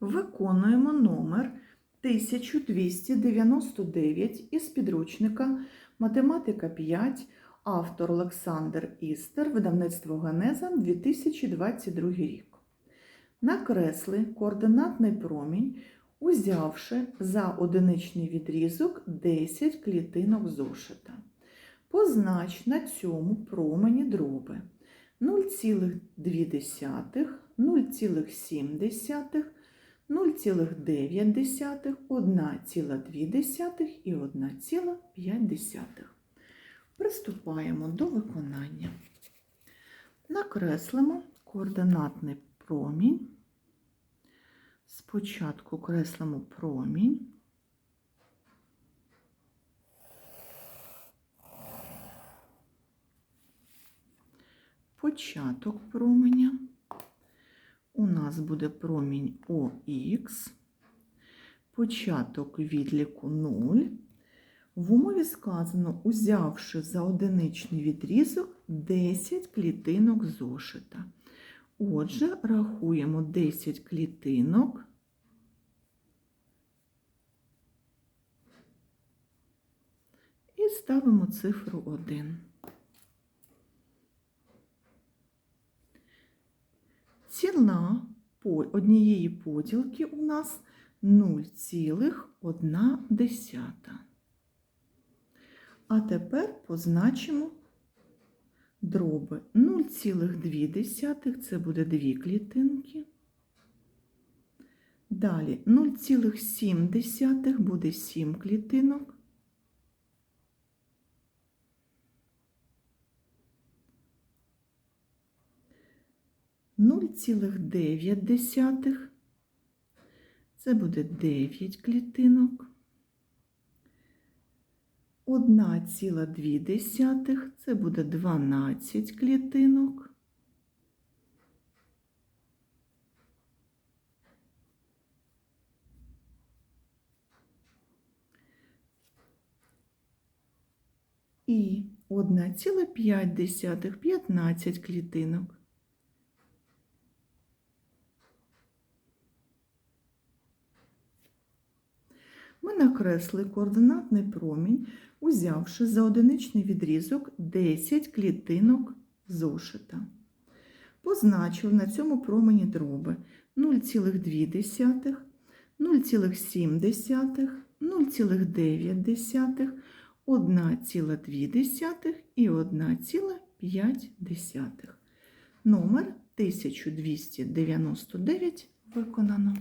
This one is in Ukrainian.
Виконуємо номер 1299 із підручника Математика 5, автор Олександр Істер, видавництво Генеза 2022 рік. Накресли координатний промінь, узявши за одиничний відрізок 10 клітинок зошита. Познач на цьому промені дроби 0,2, 0,7, 0,9, 1,2 і 1,5. Приступаємо до виконання. Накреслимо координатний промінь. Спочатку креслимо промінь. Початок променя. У нас буде промінь ОХ, початок відліку 0. В умові сказано, узявши за одиничний відрізок 10 клітинок зошита. Отже, рахуємо 10 клітинок. І ставимо цифру 1. Ціна однієї поділки у нас 0,1. А тепер позначимо дроби 0,2 це буде 2 клітинки. Далі 0,7 буде 7 клітинок. Нуль цілих дев'ять десятих. Це буде 9 клітинок. 1,2 це буде 12 клітинок. І 1,5 15 клітинок. Ми накресли координатний промінь, узявши за одиничний відрізок 10 клітинок зошита. Позначив на цьому промені дроби 0,2, 0,7, 0,9, 1,2 і 1,5. Номер 1299 виконано.